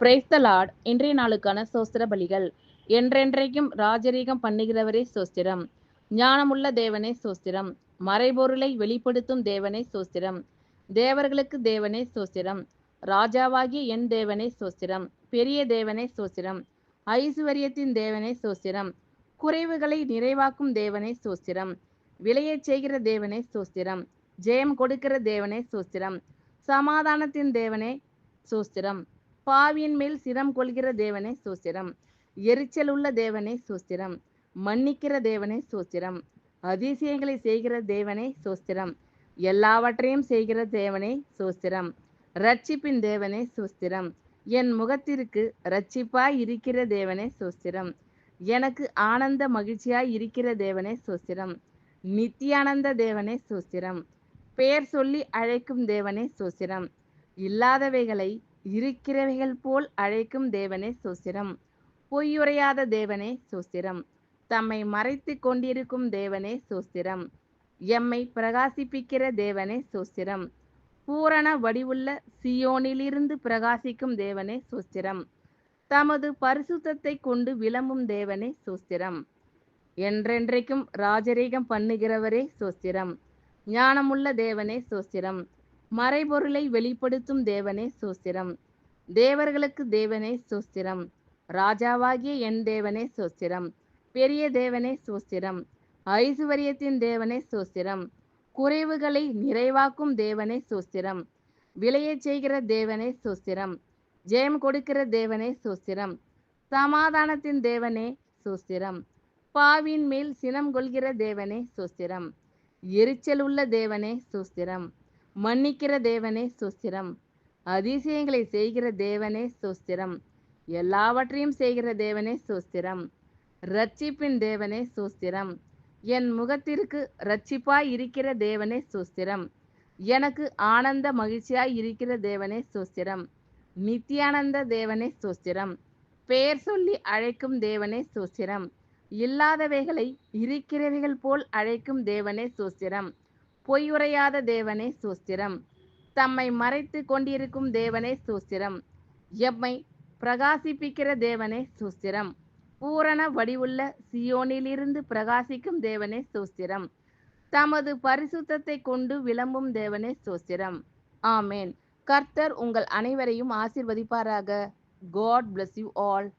Praise the Lord இன்றைய நாளுக்கான சோஸ்திர பலிகள் என்றென்றைக்கும் ராஜரீகம் பண்ணுகிறவரே சோஸ்திரம் ஞானமுள்ள தேவனே சோஸ்திரம் மறைபொருளை வெளிப்படுத்தும் தேவனே சோஸ்திரம் தேவர்களுக்கு தேவனே சோஸ்திரம் ராஜாவாகிய என் தேவனே சோஸ்திரம் பெரிய தேவனே சோஸ்திரம் ஐஸ்வர்யத்தின் தேவனே சோஸ்திரம் குறைவுகளை நிறைவாக்கும் தேவனே சோஸ்திரம் விளையச் செய்கிற தேவனே சோஸ்திரம் ஜெயம் கொடுக்கிற தேவனே சோஸ்திரம் சமாதானத்தின் தேவனே சோஸ்திரம் பாவியின் மேல் சிரம் கொள்கிற தேவனே சூஸ்திரம் எரிச்சல் உள்ள தேவனே சூஸ்திரம் மன்னிக்கிற தேவனே சூஸ்திரம் அதிசயங்களை செய்கிற தேவனே சூஸ்திரம் எல்லாவற்றையும் செய்கிற தேவனே சூஸ்திரம் ரட்சிப்பின் தேவனே சூஸ்திரம் என் முகத்திற்கு ரட்சிப்பாய் இருக்கிற தேவனே சோஸ்திரம் எனக்கு ஆனந்த மகிழ்ச்சியாய் இருக்கிற தேவனே சோஸ்திரம் நித்தியானந்த தேவனே சோஸ்திரம் பெயர் சொல்லி அழைக்கும் தேவனே சோஸ்திரம் இல்லாதவைகளை இருக்கிறவைகள் போல் அழைக்கும் தேவனே சோஸ்திரம் பொய்யுரையாத தேவனே சோஸ்திரம் தம்மை மறைத்து கொண்டிருக்கும் தேவனே சோஸ்திரம் எம்மை பிரகாசிப்பிக்கிற தேவனே சோஸ்திரம் பூரண வடிவுள்ள சியோனிலிருந்து பிரகாசிக்கும் தேவனே சோஸ்திரம் தமது பரிசுத்தத்தை கொண்டு விளம்பும் தேவனே சோஸ்திரம் என்றென்றைக்கும் ராஜரீகம் பண்ணுகிறவரே சோஸ்திரம் ஞானமுள்ள தேவனே சோஸ்திரம் மறைபொருளை வெளிப்படுத்தும் தேவனே சோஸ்திரம் தேவர்களுக்கு தேவனே சோஸ்திரம் ராஜாவாகிய என் தேவனே சோஸ்திரம் பெரிய தேவனே சோஸ்திரம் ஐஸ்வர்யத்தின் தேவனே சோஸ்திரம் குறைவுகளை நிறைவாக்கும் தேவனே சோஸ்திரம் விளையச் செய்கிற தேவனே சோஸ்திரம் ஜெயம் கொடுக்கிற தேவனே சோஸ்திரம் சமாதானத்தின் தேவனே சோஸ்திரம் பாவின் மேல் சினம் கொள்கிற தேவனே சோஸ்திரம் எரிச்சல் உள்ள தேவனே சோஸ்திரம் மன்னிக்கிற தேவனே சுஸ்திரம். அதிசயங்களை செய்கிற தேவனே சுஸ்திரம். எல்லாவற்றையும் செய்கிற தேவனே சுஸ்திரம். ரட்சிப்பின் தேவனே சுஸ்திரம். என் முகத்திற்கு ரட்சிப்பாய் இருக்கிற தேவனே சுஸ்திரம். எனக்கு ஆனந்த மகிழ்ச்சியாய் இருக்கிற தேவனே சுஸ்திரம். நித்தியானந்த தேவனே சுஸ்திரம். பெயர் சொல்லி அழைக்கும் தேவனே சுஸ்திரம். இல்லாதவைகளை இருக்கிறவைகள் போல் அழைக்கும் தேவனே சுஸ்திரம். பொய்யுரையாத தேவனே சூஸ்திரம். தம்மை மறைத்து கொண்டிருக்கும் தேவனே சூஸ்திரம். எம்மை பிரகாசிப்பிக்கிற தேவனே சூஸ்திரம். பூரண வடிவுள்ள சியோனிலிருந்து பிரகாசிக்கும் தேவனே சூஸ்திரம். தமது பரிசுத்தத்தை கொண்டு விளம்பும் தேவனே சோஸ்திரம். ஆமேன். கர்த்தர் உங்கள் அனைவரையும் ஆசிர்வதிப்பாராக. God bless you all